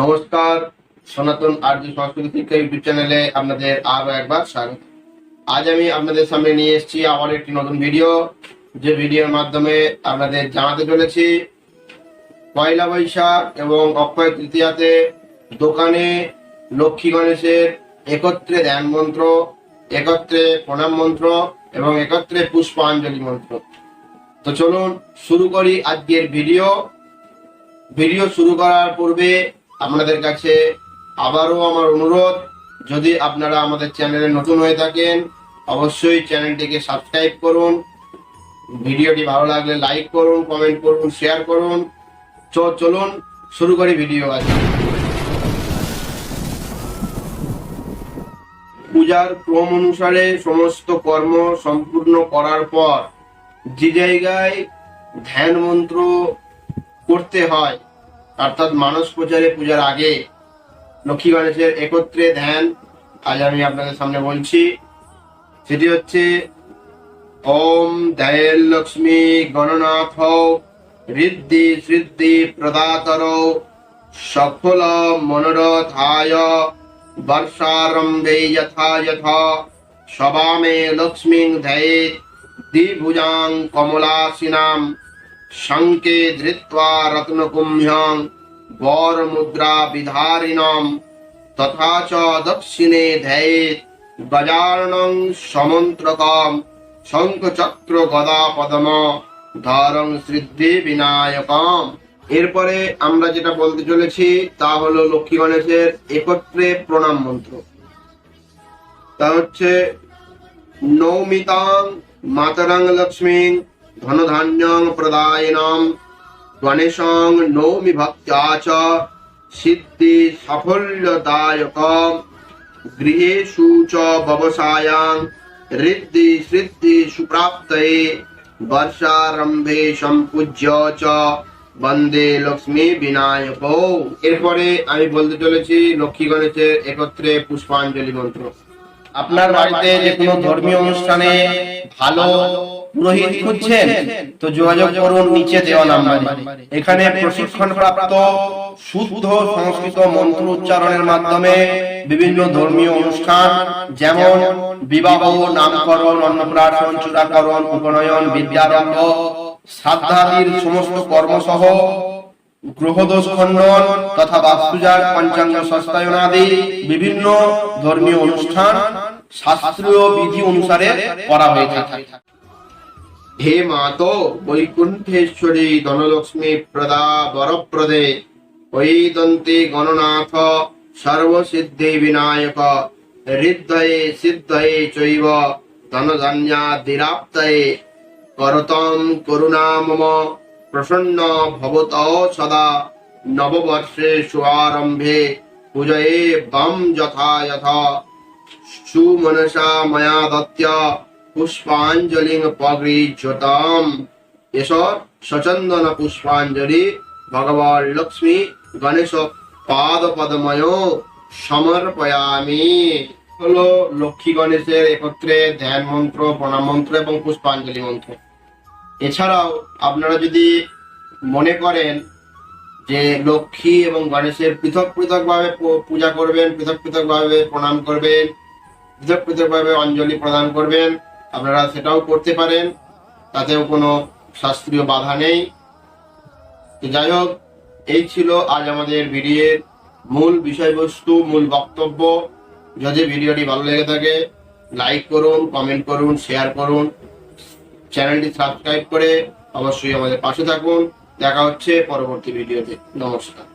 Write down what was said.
নমস্কার, সনাতন আর্য সংস্কৃতি শিক্ষা ইউটিউব চ্যানেলে আপনাদের আরও একবার স্বাগত। আজ আমি আপনাদের সামনে নিয়ে এসেছি আবার একটি নতুন ভিডিও। যে ভিডিওর মাধ্যমে আপনাদের জানাতে চলেছি, পয়লা বৈশাখ এবং অক্ষয় তৃতীয়াতে দোকানে লক্ষ্মী গণেশের একত্রে ধ্যান মন্ত্র, একত্রে প্রণাম মন্ত্র এবং একত্রে পুষ্পাঞ্জলি মন্ত্র। তো চলুন শুরু করি আজকের ভিডিও। ভিডিও শুরু করার পূর্বে আপনাদের কাছে আবারও আমার অনুরোধ, যদি আপনারা আমাদের চ্যানেলে নতুন হয়ে থাকেন, অবশ্যই চ্যানেলটিকে সাবস্ক্রাইব করুন, ভিডিওটি ভালো লাগলে লাইক করুন, কমেন্ট করুন, শেয়ার করুন। চলুন, শুরু করি ভিডিও আজ। পূজার ক্রম অনুসারে সমস্ত কর্ম সম্পূর্ণ করার পর যে জায়গায় ধ্যান মন্ত্র করতে হয় অর্থাৎ মানস প্রচারে পূজার আগে লক্ষ্মী গণেশের একত্রে ধ্যান, আজ আমি আপনাদের সামনে বলছি, সেটি হচ্ছে ওম দয়েল লক্ষ্মী গণনাথ ঋদ্ধি সিদ্ধি প্রদাতর সফল মনোরথায় বর্ষারম্ভে যথা যথা সবামে লক্ষ্মীং ধ্যায়েত দ্বিভুজাং কমলাসিনাম। শঙ্কে ধৃত্বা রত্নকুম্ভ্যং বরমুদ্রা বিধারিণম তথা চ দক্ষিণে ধ্যায়েত গজানং সমন্ত্রকম শঙ্খচক্র গদা পদম ধরং সিদ্ধি বিনায়কম এরপরে আমরা যেটা বলতে চলেছি, তা হলো লক্ষ্মী গণেশের একত্রে প্রণাম মন্ত্র। তা হচ্ছে, নৌমিতাং মাতরং লক্ষ্মীং ধনধান্যং প্রদায়নম গণেশং নৌমি ভক্ত্যা চ সিদ্ধি সাফল্যদায়ক গৃহেষু চ ব্যবসায়াং ঋদ্ধি সিদ্ধি সুপ্রাপ্তয়ে বর্ষারম্ভে সম্পূজ্য চ বন্দে লক্ষ্মী বিনায়ক এরপরে আমি বলতে চলেছি লক্ষ্মী গণেশের একত্রে পুষ্পাঞ্জলি মন্ত্র। আপনার বাড়িতে যে কোনো ধর্মীয় অনুষ্ঠানে ভালো পুরোহিত খুঁজছেন, তো যোগাযোগ করুন নিচে দেওয়া নাম্বারে। এখানে প্রশিক্ষণ প্রাপ্ত শুদ্ধ সংস্কৃত মন্ত্র উচ্চারণের মাধ্যমে বিভিন্ন ধর্মীয় অনুষ্ঠান, যেমন বিবাহ, নামকরণ, অন্নপ্রাশন, চূড়াকরণ, উপনয়ন, বিদ্যারম্ভ, শ্রাদ্ধাদির সমস্ত কর্মসহ গ্রহদোষ খণ্ডন তথা বাস্তুজাগ পঞ্চাঙ্গ সস্তায়নাদি বিভিন্ন ধর্মীয় অনুষ্ঠান শাস্ত্রীয় বিধি অনুসারে করা হয়ে থাকে। হে মাতো বৈকুণ্ঠেশ্বরী ধনলক্ষ্মী প্রদা বরপ্রদে। ঐদন্তে গণনাথ, সর্বসিদ্ধি বিনায়ক, হৃদয়ে সিদ্ধয়ে চৈব ধনধান্যাদিরাপ্তয়ে করতম করুণা মম। প্রসন্ন ভবত সদা, নববর্ষে শুভারম্ভে পূজয়ে বাম যথা যথা সুমনসা ময়া দত্য পুষ্পাঞ্জলি পগৃহ্যতাম এস সচন্দন পুষ্পাঞ্জলি ভগবান লক্ষ্মী গণেশ পাদ পদময় সমর্পয়ামি। হলো লক্ষ্মী গণেশের একত্রে ধ্যান মন্ত্র, প্রণাম মন্ত্র এবং পুষ্পাঞ্জলি মন্ত্র। এছাড়াও আপনারা যদি মনে করেন যে লক্ষ্মী এবং গণেশের পৃথক পৃথক ভাবে পূজা করবেন, পৃথক পৃথক ভাবে প্রণাম করবেন, পৃথক পৃথক ভাবে অঞ্জলি প্রদান করবেন আপনারা সেটাও করতে পারেন, তাতেও কোনো শাস্ত্রীয় বাধা নেই। তো যাই হোক, এই ছিল আজ আমাদের ভিডিওর মূল বিষয়বস্তু, মূল বক্তব্য। যদি ভিডিওটি ভালো লেগে থাকে, লাইক করুন, কমেন্ট করুন, শেয়ার করুন। চ্যানেলটি সাবস্ক্রাইব করে অবশ্যই আমাদের পাশে থাকুন। দেখা হচ্ছে পরবর্তী ভিডিওতে। নমস্কার।